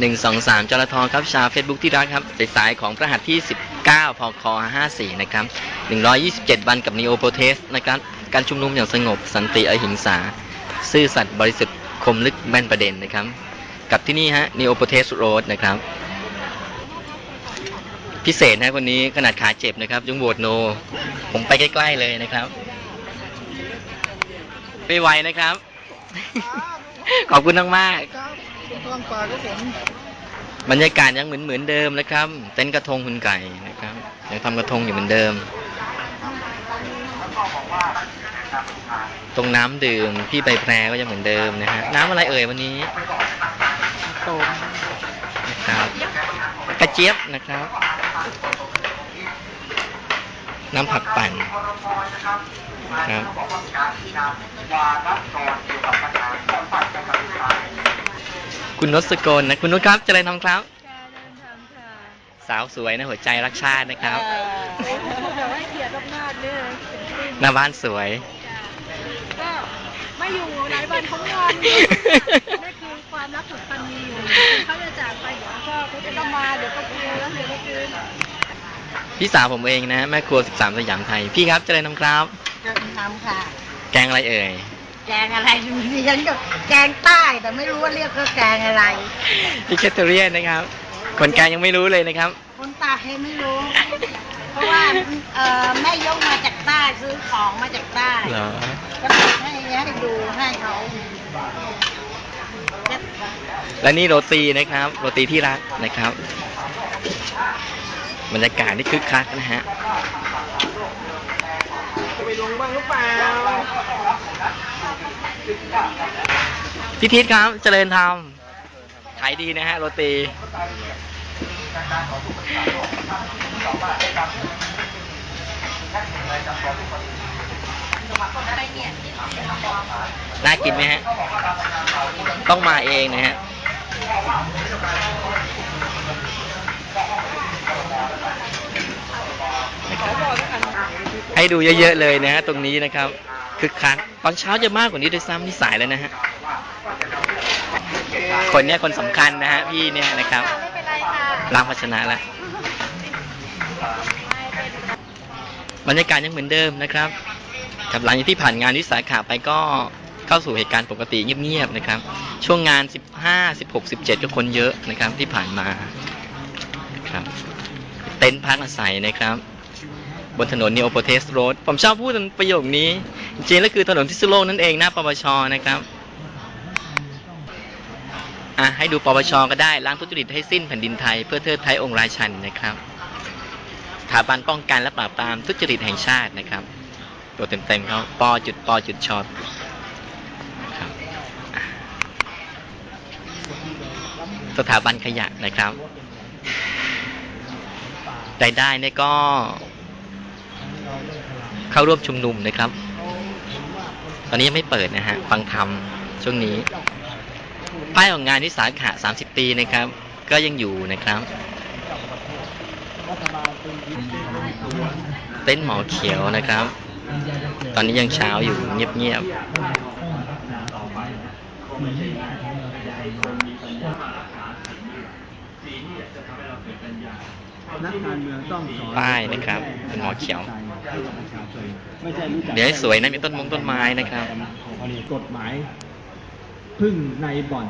หนึ่งสองสามจรทครับชาวเฟซบุ๊กที่รักครับสายสายของพระหัสที่ 19พค54นะครับ127 วันกับ Neo Protest นะครับการชุมนุมอย่างสงบสันติอหิงสา ซื่อสัตย์บริสุทธิ์คมลึกแม่นประเด็นนะครับ กับที่นี่ฮะ Neo Protest Road นะครับ พิเศษนะคนนี้ขนาดขาเจ็บนะครับยังโหวตโน ผมไปใกล้ๆเลยนะครับ ไปไวนะครับ ขอบคุณมากๆ บคุณกองป่าก็ผมบรรยากาศยังเหมือนเหมือนเดิมนะครับ เต้นท์กระทงคุณไก่นะครับยังทำกระทงอยู่เหมือนเดิม ตรงน้ำดื่มพี่ใบแพรก็ยังเหมือนเดิมนะฮะน้ำอะไรเอ่ยวันนี้โตมนะครับกระเจี๊ยบนะครับ น้ำผักปั่นครับ คุณนศกลนะคุณนุชครับเจริญทองครับ ค่ะเดินทางค่ะสาวสวยนะหัวใจรักชาตินะครับ เอ่อแต่ว่าเกียรติมากๆเลยเป็นปลื้มหน้าบ้านสวย ก็ไม่อยู่หลายวันเขางอนอยู่นั่นคือความรักผูกพันมีอยู่เขาจะจากไปเดี๋ยวก็เขาจะต้องมาเดี๋ยวก็คืนแล้วเดี๋ยวก็คืนพี่สาวผมเองนะแม่ครัว 13 สยามไทย พี่ครับเจริญทองครับจะทำค่ะ แกงอะไรเอ่ย แกงอะไรดิฉันก็แกงใต้แต่ไม่รู้ว่าเรียกว่าแกงอะไรพี่แคทเธอรีนนะครับคนแกงยังไม่รู้เลยนะครับ คนใต้ไม่รู้ เพราะว่าเอ่อแม่ยกมาจากใต้ซื้อของมาจากใต้เหรอก็เลยให้ให้ดูให้เขาและนี่โรตีนะครับ โรตีที่รักนะครับ บรรยากาศนี่คึกคักนะฮะไป ลงบ้างหรือเปล่าพี่ทิศครับเจริญธรรมขายดีนะฮะโรตีน่ากินไหมฮะ ต้องมาเองนะฮะ ให้ดูเยอะๆเลยนะฮะตรงนี้นะครับคึกคักตอนเช้าจะมากกว่านี้ด้วยซ้ำนี่สายแล้วนะฮะคนเนี้ยคนสำคัญนะฮะพี่เนี่ยนะครับไม่เป็นไรค่ะล้างภาชนะแล้วบรรยากาศยังเหมือนเดิมนะครับกับหลังจากที่ผ่านงานวิสาขาไปก็เข้าสู่เหตุการณ์ปกติเงียบๆนะครับ ช่วงงาน 15 16 17ก็คนเยอะนะครับที่ผ่านมาครับ เต็นท์พักอาศัยนะครับ บนถนนนิโอโปเทสโรดผมชอบพูดประโยคนี้ จริงๆแล้วคือถนนพิษณุโลกนั่นเองหน้าปปชนะครับอะให้ดูปปชก็ได้ล้างทุจริตให้สิ้นแผ่นดินไทยเพื่อเทิดไทยองค์ราชันนะครับสถาบันป้องกันและปราบปรามทุจริตแห่งชาตินะครับ ตัวเต็มๆเขาปอจุดปอจุดชอตสถาบันขยะนะครับรายได้เนี่ยก็ เข้าร่วมชุมนุมนะครับ ตอนนี้ยังไม่เปิดนะฮะฟังธรรมช่วงนี้ป้ายของงานวิสาขะ30 ปีนะครับ ก็ยังอยู่นะครับเต้นท์หมอเขียวนะครับ ตอนนี้ยังเช้าอยู่เงียบเงต้องสอนๆป้ายนะครับเป็นหมอเขียว ไม่ใช่รู้จักเดี๋ยวให้สวยนะมีต้นมงต้นไม้นะครับกฎหมายพึ่งในบ่อน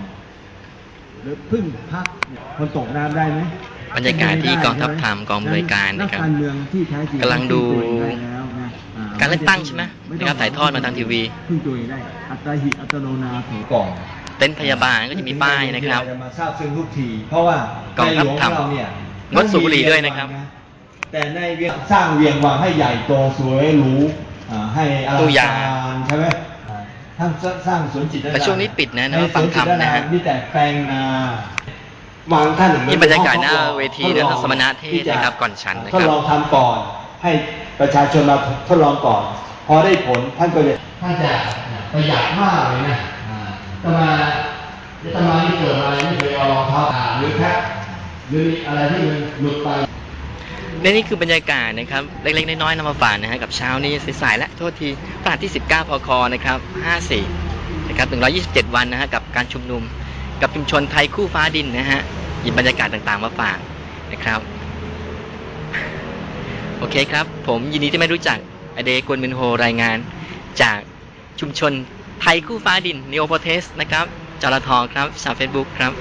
หรือพึ่งพักเนี่ยคนตกน้ำได้ไหมบรรยากาศที่กองทัพธรรมกองอำนวยการนะครับนักการเมืองที่แท้จริงกำลังดูพึ่ตัวเองได้แล้วนะอ่การเลือกตั้งใช่ไหมไม่ต้นะครับถ่ายทอดมาทางทีวี พึ่งตัวเองได้อัตหิอัตโนนาโถก่อน เต็นท์พยาบาลก็จะมีป้ายนะครับจะมาทราบซึ้งทุกที เพราะว่ากองทัพธรรมในหลวเราเนี่ยงดสูบบุหรี่ด้วยนะครับ แต่ในเวียงสร้างเวียงวังให้ใหญ่โตสวยหรูอ่าให้อลัตู้งยาการใช่ไหมอ่าท่านสร้างสวนจิตรแต่ช่วงนี้ปิดนะนะในว่าฟังธรรมนะฮะสวจิตรมีแต่แปลงนาวางท่านนี่บรรยากาศหน้าเวทีนะสมณเทศนะครับก่อนฉันนะครับทดลองทำก่อน ให้ประชาชนมาทดลองก่อน พอได้ผลท่านก็จะท่านจะประหยัดมากเลยนะอ่าตมาตมาที่เกิดมาไม่เคยเอารองเท้าอาบหรือแพ็คหรืออะไรที่มันหลุดไป และนี่คือบรรยากาศนะครับ เล็กๆ น้อยๆนำมาฝากนะฮะกับเช้านี้สายๆและโทษทีพระที่ 19 พคนะครับ54นะครับ127 วันนะฮะกับการชุมนุม กับชุมชนไทยคู่ฟ้าดินนะฮะยิบบรรยากาศต่างๆมาฝากนะครับ โอเคครับ ผมยินดีที่ไม่รู้จักอเดกวนมินโฮรายงาน จากชุมชนไทยคู่ฟ้าดินนิโอโพเทสนะครับจรทครับชาวเฟซบุ๊กครับ